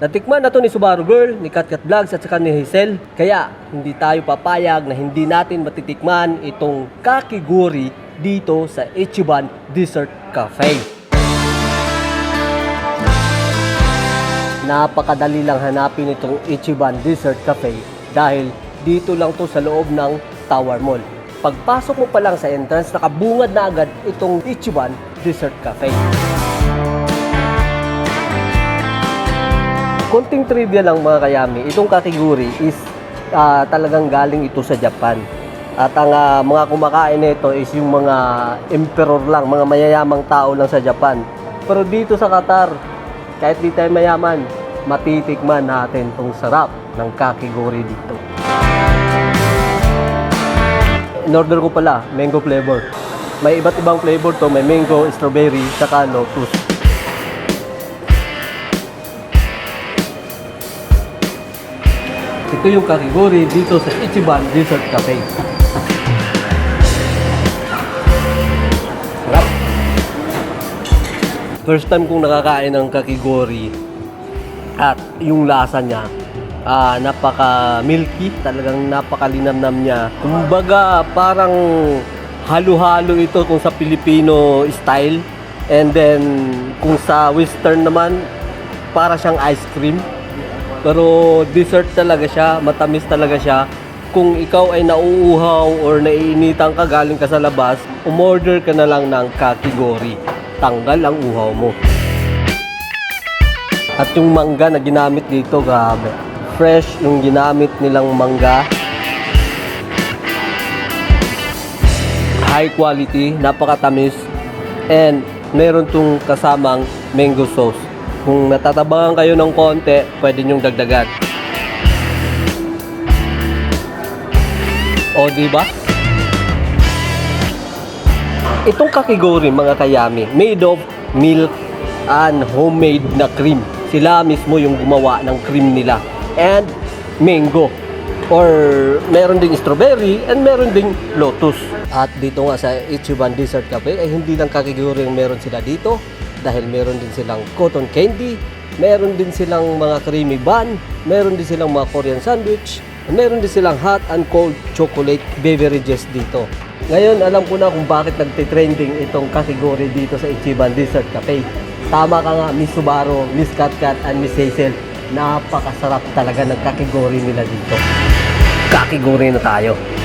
Natikman na to ni Subaru Girl, ni Katkat Vlogs at saka ni Hazel. Kaya hindi tayo papayag na hindi natin matitikman itong kakiguri dito sa Ichiban Dessert Cafe. Napakadali lang hanapin itong Ichiban Dessert Cafe dahil dito lang to sa loob ng Tower Mall. Pagpasok mo pa lang sa entrance, nakabungad na agad itong Ichiban Dessert Cafe. Konting trivia lang mga kayami, itong kakiguri is ah, talagang galing ito sa Japan. At ang ah, mga kumakain nito is yung mga emperor lang, mga mayayamang tao lang sa Japan. Pero dito sa Qatar, kahit di tayo mayaman, matitikman natin tong sarap ng kakiguri dito. In-order ko pala, mango flavor. May iba't ibang flavor to, may mango, strawberry, saka lotus. Ito yung kakiguri dito sa Ichiban Dessert Cafe. Sarap. First time kong nakakain ng kakigori at yung lasa niya ah, napaka milky, talagang napakalinamnam niya. Kumbaga parang halo-halo ito kung sa Filipino style and then kung sa western naman para siyang ice cream. Pero dessert talaga siya, matamis talaga siya. Kung ikaw ay nauuhaw or naiinitan ka galing ka sa labas, umorder ka na lang ng kakigori. Tanggal ang uhaw mo. At yung mangga na ginamit dito, grabe. Fresh yung ginamit nilang mangga. High quality, napakatamis. And meron tong kasamang mango sauce. Kung natatabangan kayo ng konti, pwede nyong dagdagan. O, di ba? Itong kakigori, mga kayami, made of milk and homemade na cream. Sila mismo yung gumawa ng cream nila. And mango. Or meron ding strawberry and meron ding lotus. At dito nga sa Ichiban Dessert Cafe ay hindi lang kakigori yung meron sila dito dahil meron din silang cotton candy, meron din silang mga creamy bun, meron din silang mga Korean sandwich, meron din silang hot and cold chocolate beverages dito. Ngayon, alam ko na kung bakit nagtitrending itong kategory dito sa Ichiban Dessert Cafe. Tama ka nga, Miss Subaru, Miss Katkat, and Miss Hazel. Napakasarap talaga ng kategory nila dito. Kategory na tayo.